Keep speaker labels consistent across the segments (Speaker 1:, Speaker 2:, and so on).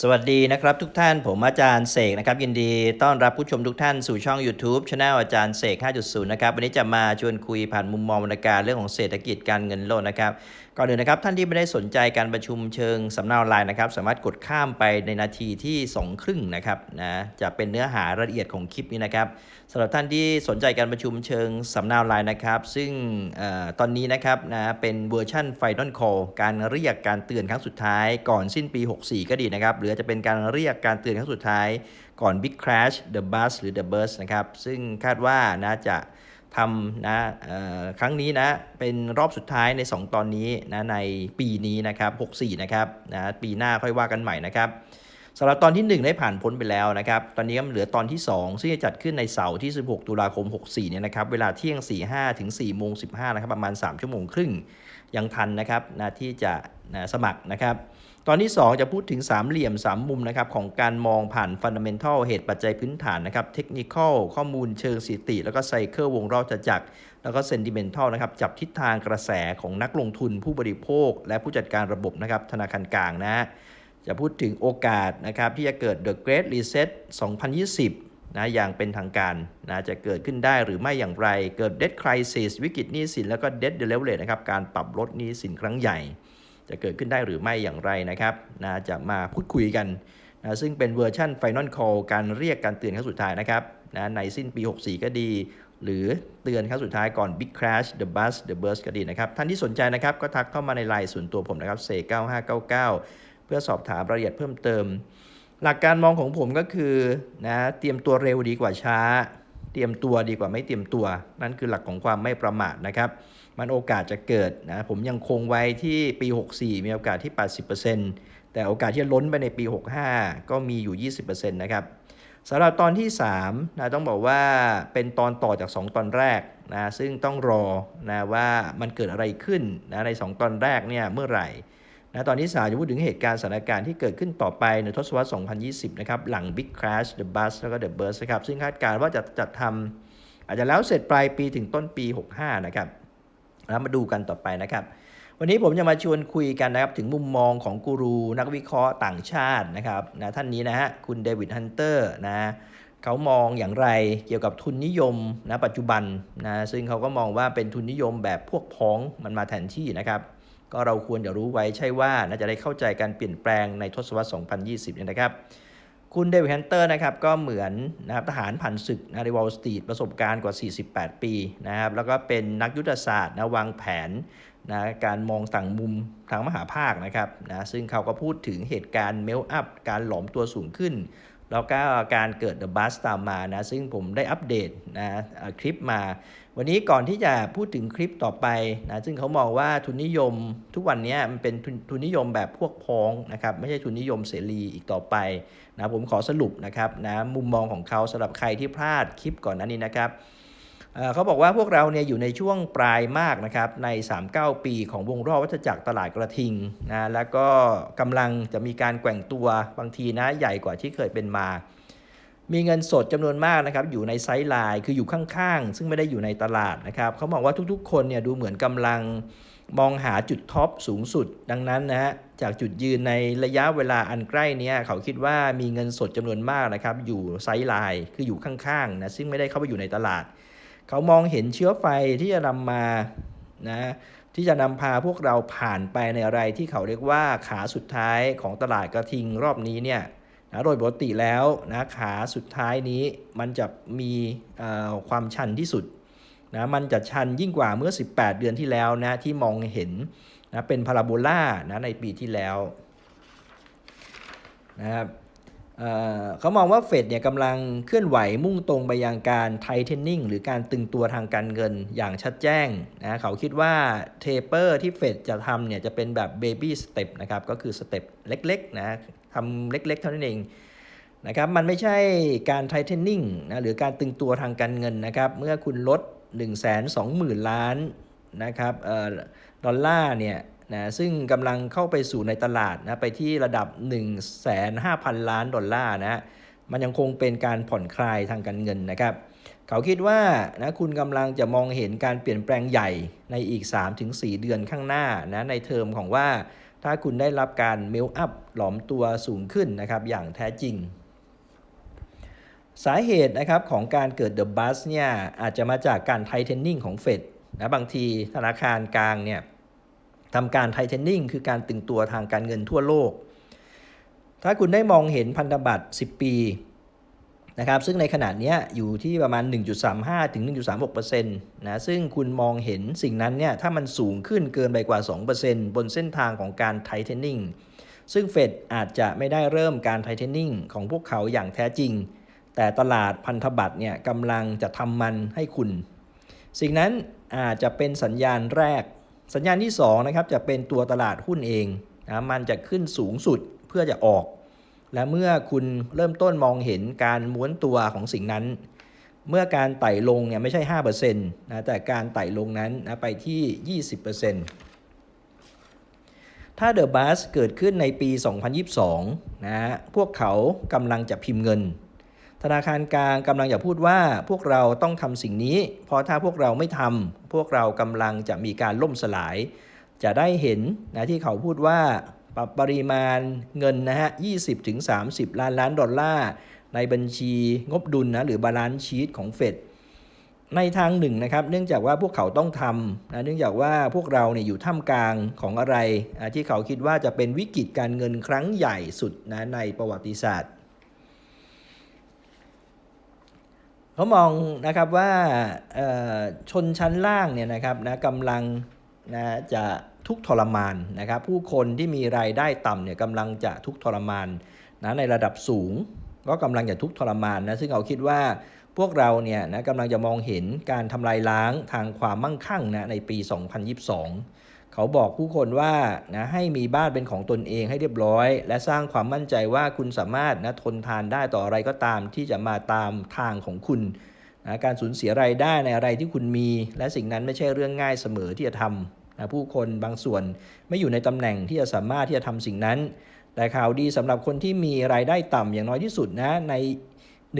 Speaker 1: สวัสดีนะครับทุกท่านผมอาจารย์เสกนะครับยินดีต้อนรับผู้ชมทุกท่านสู่ช่อง YouTube ช anel อาจารย์เสก 5.0 นะครับวันนี้จะมาชวนคุยผ่านมุมมองบรรยากาศเรื่องของเศรษฐกิจการเงินโลกนะครับ ก่อนอื่นนะครับท่านที่ไม่ได้สนใจการประชุมเชิงสำเนาออนไลน์นะครับสามารถกดข้ามไปในนาทีที่ 2 ครึ่งนะครับนะจะเป็นเนื้อหารายละเอียดของคลิปนี้นะครับสำหรับท่านที่สนใจการประชุมเชิงสำเนาออนไลน์นะครับ ซึ่งเออตอนนี้นะครับนะเป็นเวอร์ชัน Final Call การเรียกการเตือนครั้งสุดท้ายก่อนสิ้นปี 64 ก็ดีนะครับหรือจะเป็นการเรียกการเตือนครั้งสุดท้ายก่อน Big Crash The Bus หรือ The Burst นะครับซึ่งคาดว่านะจะ ทำนะครั้งนี้นะเป็นรอบสุดท้ายใน 2 ตอนนี้นะในปีนี้นะครับ64นะครับนะปีหน้าค่อยว่ากันใหม่นะครับสำหรับตอนที่ 1 ได้ผ่านพ้นไปแล้วนะครับ ตอนนี้ก็เหลือตอนที่ 2 ซึ่งจะจัดขึ้นในเสาร์ที่ 16 ตุลาคม 64 เนี่ยนะครับ เวลาเที่ยง 45 ถึง4โมง15 นะครับ ประมาณ 3 ชั่วโมงครึ่ง ยังทันนะครับนะที่จะนะสมัครนะครับ ตอนที่ 2 จะพูดถึงสามเหลี่ยม 3 มุมนะครับของการมองผ่านฟันดัมเ n นทัลเหตุปัจจัยพื้นฐานนะครับเทคนิคข้อมูลเชิงสถิติ แล้วก็ไซเคิลวงรอบจักรแล้วก็เซนดิเมนทัลนะครับจับทิศทางกระแสของนักลงทุนผู้บริโภค และผู้จัดการระบบนะครับธนาคารกลางนะจะพูดถึงโอกาสนะครับที่จะเกิด The Great Reset 2020นะอย่างเป็นทางการนะจะเกิดขึ้นได้หรือไม่อย่างไรเกิด Debt Crisis วิกฤตหนี้สินแล้วก็ Debt Leverage นะครับการปรับลดหนี้สินครั้งใหญ่ จะเกิดขึ้นได้หรือไม่อย่างไรนะครับนะจะมาพูดคุยกันนะซึ่งเป็นเวอร์ชัน Final Call การเรียกการเตือนครั้งสุดท้ายนะครับนะในสิ้นปี 64 ก็ดี หรือเตือนครั้งสุดท้ายก่อน Big Crash The Bust The Burst ก็ดีนะครับ ท่านที่สนใจนะครับก็ทักเข้ามาในไลน์ส่วนตัวผมนะครับเซ9599 เพื่อสอบถามรายละเอียดเพิ่มเติม หลักการมองของผมก็คือนะเตรียมตัวเร็วดีกว่าช้า เตรียมตัวดีกว่าไม่เตรียมตัว นั่นคือหลักของความไม่ประมาทนะครับ มันโอกาสจะเกิดนะผมยังคงไว้ที่ปี 64 มีโอกาสที่ 80%แต่โอกาสที่จะล้นไปในปี 65 ก็มีอยู่ 20%นะครับสำหรับตอนที่3นะต้องบอกว่าเป็นตอนต่อจาก 2 ตอนแรกนะซึ่งต้องรอนะว่ามันเกิดอะไรขึ้นนะใน 2 ตอนแรกเนี่ยเมื่อไหร่นะตอนที่3จะพูดถึงเหตุการณ์สถานการณ์ที่เกิดขึ้นต่อไปในทศวรรษ 2020 นะครับ หลัง Big Crash The Bust แล้วก็ The Burst นะครับ ซึ่งคาดการณ์ว่าจะจัดทำอาจจะแล้วเสร็จปลายปีถึงต้นปี 65 นะครับ แล้วมาดูกันต่อไปนะครับ วันนี้ผมจะมาชวนคุยกันนะครับ ถึงมุมมองของกูรูนักวิเคราะห์ต่างชาตินะครับนะท่านนี้นะฮะคุณเดวิดฮันเตอร์นะเขามองอย่างไรเกี่ยวกับทุนนิยมนะปัจจุบันนะซึ่งเขาก็มองว่าเป็นทุนนิยมแบบพวกพ้องมันมาแทนที่นะครับ ก็เราควรจะรู้ไว้ใช่ว่าน่าจะได้เข้าใจการเปลี่ยนแปลงในทศวรรษ 2020เนี่ยนะครับ คุณเดวิดแฮนเตอร์นะครับก็เหมือนนะครับทหารผ่านศึกนะในวอลสตรีทประสบการณ์กว่า 48 ปีนะครับแล้วก็เป็นนักยุทธศาสตร์นะวางแผนนะการมองต่างมุมทางมหาภาคนะครับนะซึ่งเขาก็พูดถึงเหตุการณ์เมลอัพการหลอมตัวสูงขึ้น แล้วก็การเกิด The Bust ตามมานะซึ่งผมได้อัปเดตนะคลิปมา วันนี้ก่อนที่จะพูดถึงคลิปต่อไปนะซึ่งเขามองว่าทุนนิยมทุกวันนี้มันเป็นทุนทุนนิยมแบบพวกพ้องนะครับไม่ใช่ทุนนิยมเสรีอีกต่อไปนะผมขอสรุปนะครับนะมุมมองของเขาสำหรับใครที่พลาดคลิปก่อนหน้านี้นะครับเเขาบอกว่าพวกเราเนี่ยอยู่ในช่วงปลายมากนะครับใน 39 ปีของวงรอบวัฏจักรตลาดกระทิงนะแล้วก็กำลังจะมีการแกว่งตัวบางทีนะใหญ่กว่าที่เคยเป็นมา มีเงินสดจำนวนมากนะครับอยู่ในไซส์ไลน์คืออยู่ข้างๆ ซึ่งไม่ได้อยู่ในตลาดนะครับเขามองว่าทุกๆ คนเนี่ยดูเหมือนกำลังมองหาจุดท็อปสูงสุด ดังนั้นนะฮะจากจุดยืนในระยะเวลาอันใกล้นี้เขาคิดว่ามีเงินสดจำนวนมากนะครับอยู่ไซส์ไลน์คืออยู่ข้างๆนะซึ่งไม่ได้เข้าไปอยู่ในตลาด เขามองเห็นเชื้อไฟที่จะนำมานะที่จะนำพาพวกเราผ่านไปในอะไรที่เขาเรียกว่าขาสุดท้ายของตลาดกระทิงรอบนี้เนี่ย นะโดยปกติแล้วนะขาสุดท้ายนี้มันจะมีความชันที่สุดนะมันจะชันยิ่งกว่าเมื่อ 18 เดือนที่แล้วนะที่มองเห็นนะเป็นพาราโบลานะในปีที่แล้วนะครับ เขามองว่าเฟดเนี่ยกำลังเคลื่อนไหวมุ่งตรงไปยังการไทเทนนิ่งหรือการตึงตัวทางการเงินอย่างชัดแจ้งนะเขาคิดว่าเทเปอร์ที่เฟดจะทำเนี่ยจะเป็นแบบเบบี้สเต็ปนะครับก็คือสเต็ปเล็กๆนะทำเล็กๆ เท่านั้นเองนะครับมันไม่ใช่การไทเทนนิ่งนะหรือการตึงตัวทางการเงินนะครับเมื่อคุณลด 1 2 0 0 0 0 ล้านนะครับออดอลลาร์เนี่ย นะซึ่งกำลังเข้าไปสู่ในตลาดนะไปที่ระดับ 1 5 0 0 0 ล้านดอลลาร์นะมันยังคงเป็นการผ่อนคลายทางการเงินนะครับเขาคิดว่านะคุณกำลังจะมองเห็นการเปลี่ยนแปลงใหญ่ในอีก 3-4 เดือนข้างหน้านะในเทอมของว่าถ้าคุณได้รับการเมลอัพหลอมตัวสูงขึ้นนะครับอย่างแท้จริง สาเหตุนะครับของการเกิด The Bust เนี่ยอาจจะมาจากการไทเทนนิ่งของเฟดนะบางทีธนาคารกลางเนี่ย ทำการไทเทนนิ่งคือการตึงตัวทางการเงินทั่วโลก ถ้าคุณได้มองเห็นพันธบัตร 10 ปีนะครับซึ่งในขนาดนี้อยู่ที่ประมาณ 1.35 ถึง 1.36%นะซึ่งคุณมองเห็นสิ่งนั้นเนี่ยถ้ามันสูงขึ้นเกินไปกว่า 2%บนเส้นทางของการไทเทนนิ่งซึ่งเฟดอาจจะไม่ได้เริ่มการไทเทนนิ่งของพวกเขาอย่างแท้จริง แต่ตลาดพันธบัตรเนี่ยกำลังจะทำมันให้คุณ สิ่งนั้นอาจจะเป็นสัญญาณแรก สัญญาณที่2นะครับจะเป็นตัวตลาดหุ้นเองนะมันจะขึ้นสูงสุดเพื่อจะออก และเมื่อคุณเริ่มต้นมองเห็นการม้วนตัวของสิ่งนั้น เมื่อการไต่ลงเนี่ยไม่ใช่5%นะแต่การไต่ลงนั้นนะไปที่ 20%ถ้าเดอะบัสเกิดขึ้นในปี 2022นะพวกเขากำลังจะพิมพ์เงิน ธนาคารกลางกำลังจะพูดว่าพวกเราต้องทำสิ่งนี้ เพราะถ้าพวกเราไม่ทำพวกเรากำลังจะมีการล่มสลาย จะได้เห็นนะที่เขาพูดว่าปรับปริมาณเงินนะฮะ 20-30 ล้านล้านดอลลาร์ในบัญชีงบดุลนะหรือบาลานซ์ชีตของเฟดในทางหนึ่งนะครับเนื่องจากว่าพวกเขาต้องทำนะเนื่องจากว่าพวกเราเนี่ยอยู่ท่ามกลางของอะไร ที่เขาคิดว่าจะเป็นวิกฤตการเงินครั้งใหญ่สุดนะในประวัติศาสตร์ เขามองนะครับว่าชนชั้นล่างเนี่ยนะครับนะกำลังนะจะทุกข์ทรมานนะครับ ผู้คนที่มีรายได้ต่ำเนี่ยกำลังจะทุกข์ทรมานนะในระดับสูง ก็กำลังจะทุกข์ทรมานนะซึ่งเขาคิดว่าพวกเราเนี่ยนะกำลังจะมองเห็นการทำลายล้างทางความมั่งคั่งนะในปี 2022 เขาบอกผู้คนว่านะให้มีบ้านเป็นของตนเองให้เรียบร้อย และสร้างความมั่นใจว่าคุณสามารถนะทนทานได้ต่ออะไรก็ตามที่จะมาตามทางของคุณนะการสูญเสียรายได้ในอะไรที่คุณมี และสิ่งนั้นไม่ใช่เรื่องง่ายเสมอที่จะทำนะผู้คนบางส่วนไม่อยู่ในตำแหน่งที่จะสามารถที่จะทำสิ่งนั้น แต่ข่าวดีสำหรับคนที่มีรายได้ต่ำอย่างน้อยที่สุดนะใน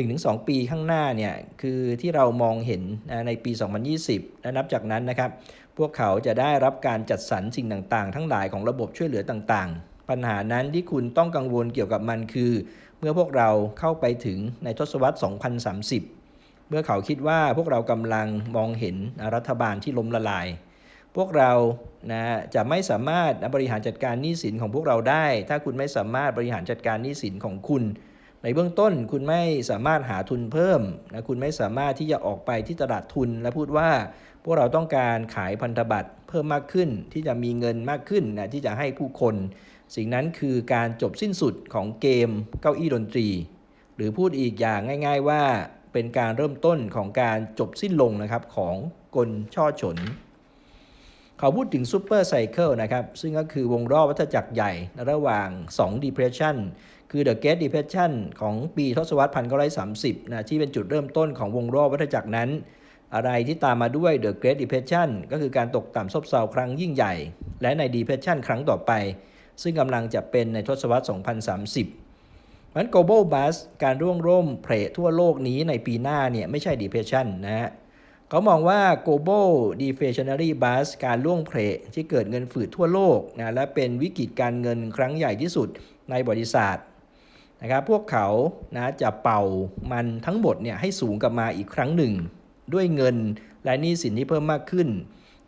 Speaker 1: 1-2 ปีข้างหน้าเนี่ยคือที่เรามองเห็นนะในปี 2020 และนับจากนั้นนะครับ พวกเขาจะได้รับการจัดสรรสิ่งต่างๆ ทั้งหลายของระบบช่วยเหลือต่างๆ ปัญหานั้นที่คุณต้องกังวลเกี่ยวกับมันคือ เมื่อพวกเราเข้าไปถึงในทศวรรษ 2030 เมื่อเขาคิดว่าพวกเรากำลังมองเห็นรัฐบาลที่ล้มละลายพวกเรานะจะไม่สามารถบริหารจัดการหนี้สินของพวกเราได้ ถ้าคุณไม่สามารถบริหารจัดการหนี้สินของคุณ ในเบื้องต้นคุณไม่สามารถหาทุนเพิ่มนะคุณไม่สามารถที่จะออกไปที่ตลาดทุน และพูดว่า พวกเราต้องการขายพันธบัตรเพิ่มมากขึ้น ที่จะมีเงินมากขึ้นนะที่จะให้ผู้คน สิ่งนั้นคือการจบสิ้นสุดของเกมเก้าอี้ดนตรี หรือพูดอีกอย่างง่าย ๆ ว่าเป็นการเริ่มต้นของการจบสิ้นลงนะครับของกลช่อฉน เขาพูดถึงซูเปอร์ไซเคิลนะครับซึ่งก็คือวงรอบวัฏจักรใหญ่ระหว่าง 2 depression คือ The Great Depression ของปีทศวรรษ 1930 นะที่เป็นจุดเริ่มต้นของวงรอบวัฏจักรนั้น อะไรที่ตามมาด้วย The Great Depression ก็คือการตกต่ำซบเซาครั้งยิ่งใหญ่ และใน Depression ครั้งต่อไป ซึ่งกำลังจะเป็นในทศวรรษ 2030มัน global bust การร่วงร่มเพลทั่วโลกนี้ในปีหน้าเนี่ยไม่ใช่ depression นะฮะเขามองว่า global deflationary bust การร่วงเพลที่เกิดเงินฝืดทั่วโลกนะและเป็นวิกฤตการเงินครั้งใหญ่ที่สุดในบริษัท นะครับพวกเขานะจะเป่ามันทั้งหมดเนี่ยให้สูงกลับมาอีกครั้งหนึ่ง ด้วยเงินและหนี้สินที่เพิ่มมากขึ้น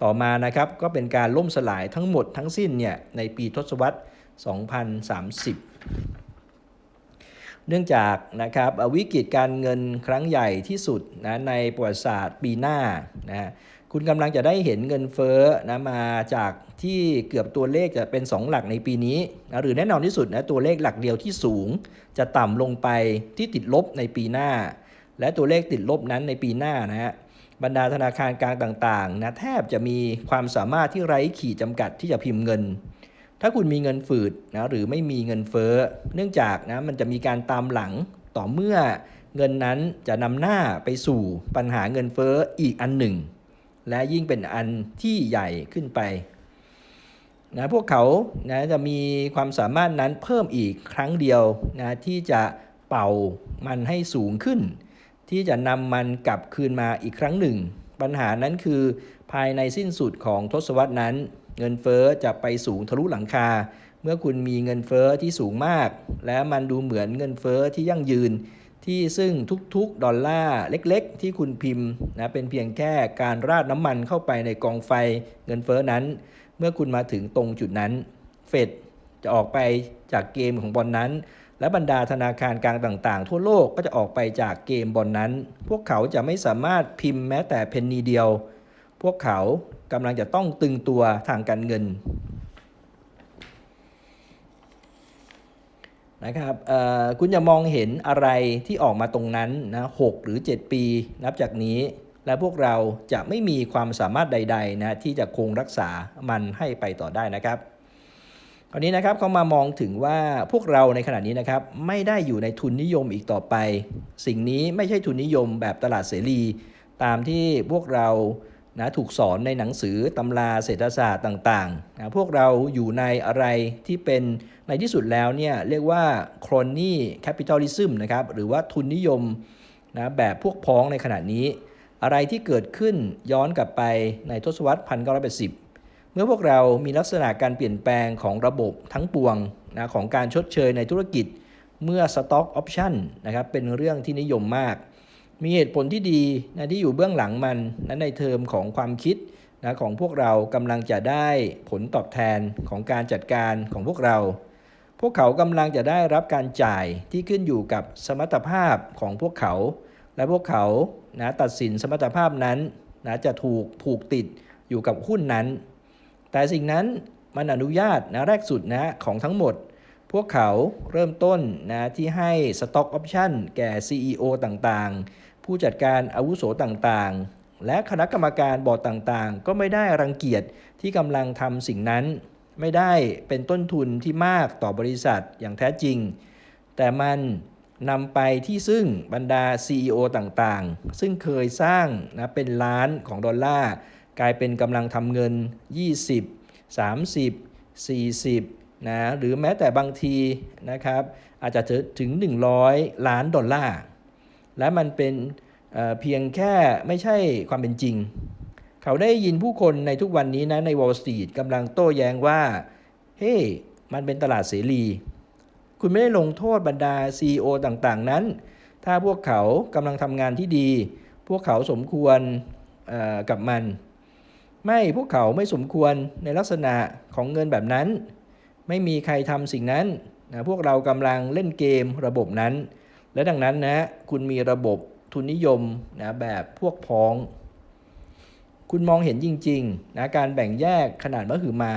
Speaker 1: ต่อมานะครับก็เป็นการล่มสลายทั้งหมดทั้งสิ้นเนี่ยในปีทศวรรษ 2030เนื่องจากนะครับอวิกฤตการเงินครั้งใหญ่ที่สุดนะในประวัติศาสตร์ปีหน้านะ คุณกำลังจะได้เห็นเงินเฟ้อนะมาจากที่เกือบตัวเลขจะเป็น 2 หลักในปีนี้นะหรือแน่นอนที่สุดนะตัวเลขหลักเดียวที่สูง จะต่ำลงไปที่ติดลบในปีหน้า และตัวเลขติดลบนั้นในปีหน้านะฮะบรรดาธนาคารกลางต่างๆนะแทบจะมีความสามารถที่ไร้ขีดจำกัดที่จะพิมพ์เงิน ถ้าคุณมีเงินฝืดนะหรือไม่มีเงินเฟ้อ เนื่องจากนะมันจะมีการตามหลังต่อเมื่อเงินนั้นจะนำหน้าไปสู่ปัญหาเงินเฟ้ออีกอันหนึ่ง และยิ่งเป็นอันที่ใหญ่ขึ้นไปนะพวกเขานะจะมีความสามารถนั้นเพิ่มอีกครั้งเดียวนะที่จะเป่ามันให้สูงขึ้น ที่จะนำมันกลับคืนมาอีกครั้งหนึ่ง ปัญหานั้นคือภายในสิ้นสุดของทศวรรษนั้น เงินเฟ้อจะไปสูงทะลุหลังคา เมื่อคุณมีเงินเฟ้อที่สูงมาก และมันดูเหมือนเงินเฟ้อที่ยั่งยืน ที่ซึ่งทุกๆ ดอลลาร์เล็กๆ ที่คุณพิมพ์นะเป็นเพียงแค่การราดน้ำมันเข้าไปในกองไฟเงินเฟ้อนั้น เมื่อคุณมาถึงตรงจุดนั้น เฟดจะออกไปจากเกมของบอลนั้น และบรรดาธนาคารกลางต่างๆ ทั่วโลกก็จะออกไปจากเกมบอลนั้น พวกเขาจะไม่สามารถพิมพ์แม้แต่เพนนีเดียว พวกเขากำลังจะต้องตึงตัวทางการเงิน นะครับเอ่อคุณจะมองเห็นอะไรที่ออกมาตรงนั้นนะหกหรือ 7 ปี นับจากนี้และพวกเราจะไม่มีความสามารถใดๆนะที่จะคงรักษามันให้ไปต่อได้นะครับคราวนี้นะครับเขามามองถึงว่าพวกเราในขณะนี้นะครับไม่ได้อยู่ในทุนนิยมอีกต่อไป สิ่งนี้ไม่ใช่ทุนนิยมแบบตลาดเสรี ตามที่พวกเรา นะถูกสอนในหนังสือตำราเศรษฐศาสตร์ต่างๆนะพวกเราอยู่ในอะไรที่เป็นในที่สุดแล้วเนี่ยเรียกว่า crony capitalism นะครับหรือว่าทุนนิยมนะแบบพวกพ้องในขณะนี้ อะไรที่เกิดขึ้นย้อนกลับไปในทศวรรษ 1980 เมื่อพวกเรามีลักษณะการเปลี่ยนแปลงของระบบทั้งปวงนะของการชดเชยในธุรกิจ เมื่อ Stock Option นะครับเป็นเรื่องที่นิยมมาก มีเหตุผลที่ดีนะที่อยู่เบื้องหลังมันนะในเทอมของความคิดนะของพวกเรากำลังจะได้ผลตอบแทนของการจัดการของพวกเรา พวกเขากำลังจะได้รับการจ่ายที่ขึ้นอยู่กับสมรรถภาพของพวกเขา และพวกเขานะตัดสินสมรรถภาพนั้นนะจะถูกผูกติดอยู่กับหุ้นนั้น แต่สิ่งนั้นมันอนุญาตนะแรกสุดนะของทั้งหมด พวกเขาเริ่มต้นนะที่ให้ Stock Option แก่ CEO ต่างๆ ผู้จัดการอาวุโสต่างๆ และคณะกรรมการบอร์ดต่างๆ ก็ไม่ได้รังเกียจที่กำลังทำสิ่งนั้น ไม่ได้เป็นต้นทุนที่มากต่อบริษัทอย่างแท้จริง แต่มันนำไปที่ซึ่งบรรดา CEO ต่างๆ ซึ่งเคยสร้างนะเป็นล้านของดอลลาร์กลายเป็นกำลังทำเงิน 20 30 40นะหรือแม้แต่บางทีนะครับอาจจะถึง 100 ล้านดอลลาร์ และมันเป็นเเพียงแค่ไม่ใช่ความเป็นจริง เขาได้ยินผู้คนในทุกวันนี้นะใน Wall Street กำลังโต้แย้งว่า เฮ้มันเป็นตลาดเสรี คุณไม่ได้ลงโทษบรรดา CEO ต่างๆ นั้น ถ้าพวกเขากำลังทำงานที่ดี พวกเขาสมควรกับมัน ไม่พวกเขาไม่สมควรในลักษณะของเงินแบบนั้น ไม่มีใครทำสิ่งนั้นนะพวกเรากำลังเล่นเกมระบบนั้น และดังนั้นนะคุณมีระบบทุนนิยมนะแบบพวกพ้อง คุณมองเห็นจริงๆนะการแบ่งแยกขนาดมหึมา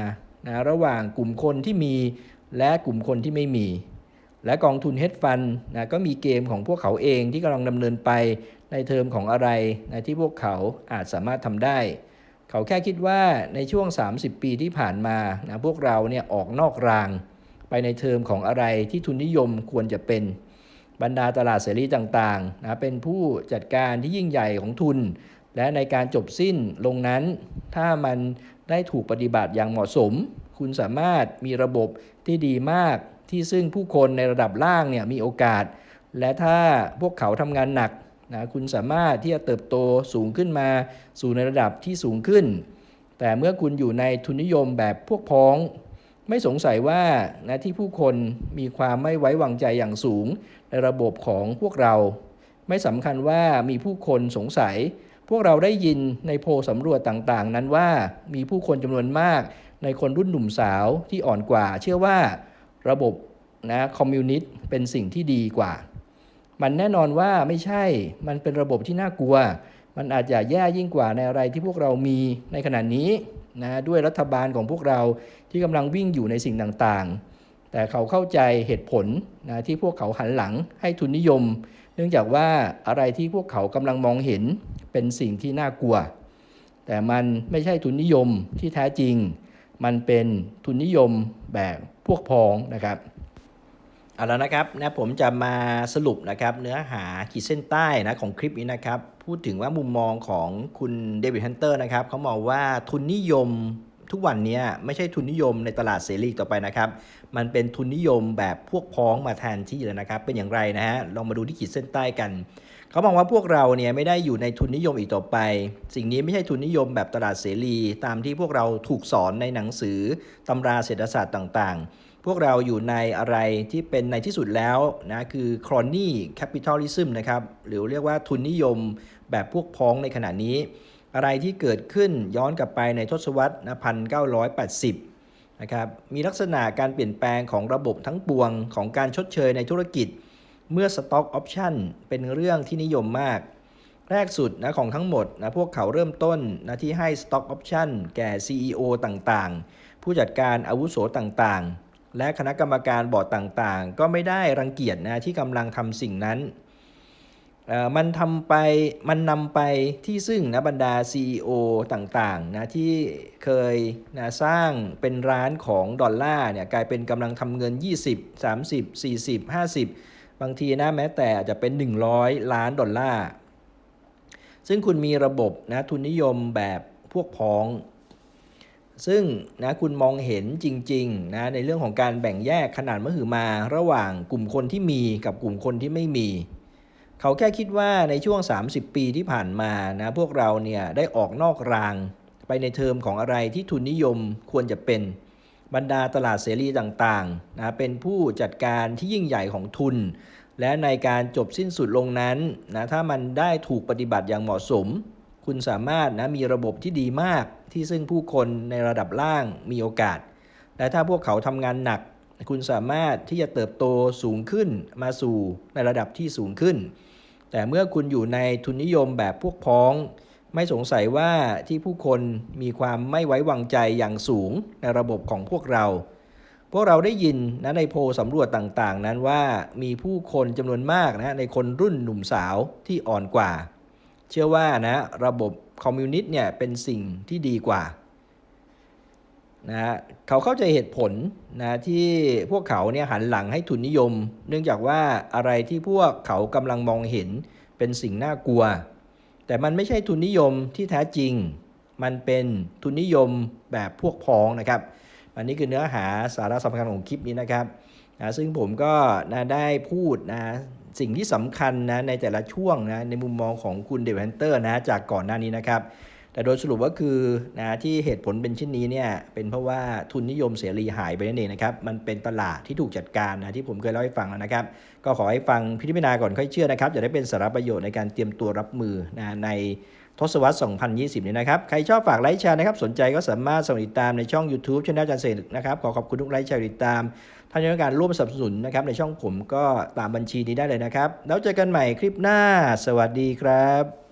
Speaker 1: นะระหว่างกลุ่มคนที่มีและกลุ่มคนที่ไม่มี และกองทุนเฮดฟันนะก็มีเกมของพวกเขาเองที่กำลังดำเนินไปในเทอมของอะไรนะที่พวกเขาอาจสามารถทำได้ เขาแค่คิดว่าในช่วง 30 ปีที่ผ่านมานะพวกเราเนี่ยออกนอกราง ไปในเทอมของอะไรที่ทุนนิยมควรจะเป็น บรรดาตลาดเสรีต่างๆนะเป็นผู้จัดการที่ยิ่งใหญ่ของทุน และในการจบสิ้นลงนั้น ถ้ามันได้ถูกปฏิบัติอย่างเหมาะสม คุณสามารถมีระบบที่ดีมากที่ซึ่งผู้คนในระดับล่างเนี่ยมีโอกาส และถ้าพวกเขาทำงานหนักนะคุณสามารถที่จะเติบโตสูงขึ้นมาสู่ในระดับที่สูงขึ้น แต่เมื่อคุณอยู่ในทุนนิยมแบบพวกพ้อง ไม่สงสัยว่านะที่ผู้คนมีความไม่ไว้วางใจอย่างสูง ในระบบของพวกเรา ไม่สำคัญว่ามีผู้คนสงสัย พวกเราได้ยินในโพสำรวจต่างๆ นั้นว่ามีผู้คนจำนวนมาก ในคนรุ่นหนุ่มสาวที่อ่อนกว่า เชื่อว่าระบบนะคอมมิวนิสต์เป็นสิ่งที่ดีกว่า มันแน่นอนว่าไม่ใช่ มันเป็นระบบที่น่ากลัว มันอาจจะแย่ยิ่งกว่าในอะไรที่พวกเรามีในขณะนี้นะด้วยรัฐบาลของพวกเราที่กำลังวิ่งอยู่ในสิ่งต่างๆ แต่เขาเข้าใจเหตุผลนะที่พวกเขาหันหลังให้ทุนนิยม เนื่องจากว่าอะไรที่พวกเขากำลังมองเห็นเป็นสิ่งที่น่ากลัว แต่มันไม่ใช่ทุนนิยมที่แท้จริง มันเป็นทุนนิยมแบบพวกพ้องนะครับเอาแล้วนะครับนะผมจะมาสรุปนะครับเนื้อหาขีดเส้นใต้นะของคลิปนี้นะครับ พูดถึงว่ามุมมองของคุณเดวิดฮันเตอร์นะครับเขามองว่าทุนนิยม ทุกวันนี้ไม่ใช่ทุนนิยมในตลาดเสรีต่อไปนะครับ มันเป็นทุนนิยมแบบพวกพ้องมาแทนที่แล้วนะครับ เป็นอย่างไรนะฮะลองมาดูที่ขีดเส้นใต้กันเขามองว่าพวกเราเนี่ยไม่ได้อยู่ในทุนนิยมอีกต่อไป สิ่งนี้ไม่ใช่ทุนนิยมแบบตลาดเสรี ตามที่พวกเราถูกสอนในหนังสือตำราเศรษฐศาสตร์ต่างๆ พวกเราอยู่ในอะไรที่เป็นในที่สุดแล้วนะคือ crony capitalism นะครับหรือเรียกว่าทุนนิยมแบบพวกพ้องในขณะนี้ อะไรที่เกิดขึ้นย้อนกลับไปในทศวรรษนะ1980นะครับมีลักษณะการเปลี่ยนแปลงของระบบทั้งปวงของการชดเชยในธุรกิจ เมื่อ Stock Option เป็นเรื่องที่นิยมมาก แรกสุดนะของทั้งหมดนะพวกเขาเริ่มต้นนะที่ให้ Stock Option แก่ CEO ต่างๆ ผู้จัดการอาวุโสต่างๆ และคณะกรรมการบอร์ดต่างๆ ก็ไม่ได้รังเกียจนะที่กำลังทำสิ่งนั้น มันทำไปมันนำไปที่ซึ่งนะบรรดา CEO ต่างๆนะที่เคยนะสร้างเป็นร้านของดอลลาร์เนี่ยกลายเป็นกำลังทำเงิน 20 30 40 50 บางทีนะแม้แต่อาจจะเป็น 100 ล้านดอลลาร์ซึ่งคุณมีระบบนะทุนนิยมแบบพวกพ้อง ซึ่งนะคุณมองเห็นจริงๆนะในเรื่องของการแบ่งแยกขนาดมหึมาระหว่างกลุ่มคนที่มีกับกลุ่มคนที่ไม่มี เขาแค่คิดว่าในช่วง 30 ปีที่ผ่านมานะพวกเราเนี่ยได้ออกนอกราง ไปในเทอมของอะไรที่ทุนนิยมควรจะเป็นบรรดาตลาดเสรีต่างๆนะเป็นผู้จัดการที่ยิ่งใหญ่ของทุน และในการจบสิ้นสุดลงนั้นนะถ้ามันได้ถูกปฏิบัติอย่างเหมาะสม คุณสามารถนะมีระบบที่ดีมากที่ซึ่งผู้คนในระดับล่างมีโอกาส และถ้าพวกเขาทำงานหนัก คุณสามารถที่จะเติบโตสูงขึ้นมาสู่ในระดับที่สูงขึ้น แต่เมื่อคุณอยู่ในทุนนิยมแบบพวกพ้อง ไม่สงสัยว่าที่ผู้คนมีความไม่ไว้วางใจอย่างสูงในระบบของพวกเรา พวกเราได้ยินนะในโพลสำรวจต่างๆ นั้นว่ามีผู้คนจำนวนมากนะในคนรุ่นหนุ่มสาวที่อ่อนกว่า เชื่อว่านะระบบคอมมิวนิสต์เนี่ยเป็นสิ่งที่ดีกว่า นะฮะเขาเข้าใจเหตุผลนะที่พวกเขาเนี่ยหันหลังให้ทุนนิยม เนื่องจากว่าอะไรที่พวกเขากำลังมองเห็นเป็นสิ่งน่ากลัว แต่มันไม่ใช่ทุนนิยมที่แท้จริง มันเป็นทุนนิยมแบบพวกพ้องนะครับ อันนี้คือเนื้อหาสาระสำคัญของคลิปนี้นะครับนะซึ่งผมก็นะได้พูดนะสิ่งที่สำคัญนะในแต่ละช่วงนะในมุมมองของคุณเดวินเตอร์นะจากก่อนหน้านี้นะครับ แต่โดยสรุปก็คือนะที่เหตุผลเป็นเช่นนี้เนี่ยเป็นเพราะว่าทุนนิยมเสรีหายไปนั่นเองนะครับมันเป็นตลาดที่ถูกจัดการนะที่ผมเคยเล่าให้ฟังแล้วนะครับ ก็ขอให้ฟังพิจารณาก่อนค่อยเชื่อนะครับจะได้เป็นสาระประโยชน์ในการเตรียมตัวรับมือนะในทศวรรษ 2020 นี้นะครับ ใครชอบฝากไลค์แชร์นะครับ สนใจก็สามารถส่งติดตามในช่อง YouTube ช่องอาจารย์เสกนะครับ ขอขอบคุณทุกไลค์แชร์ติดตาม ถ้าต้องการร่วมสนับสนุนนะครับ ในช่องผมก็ตามบัญชีนี้ได้เลยนะครับ แล้วเจอกันใหม่คลิปหน้า สวัสดีครับ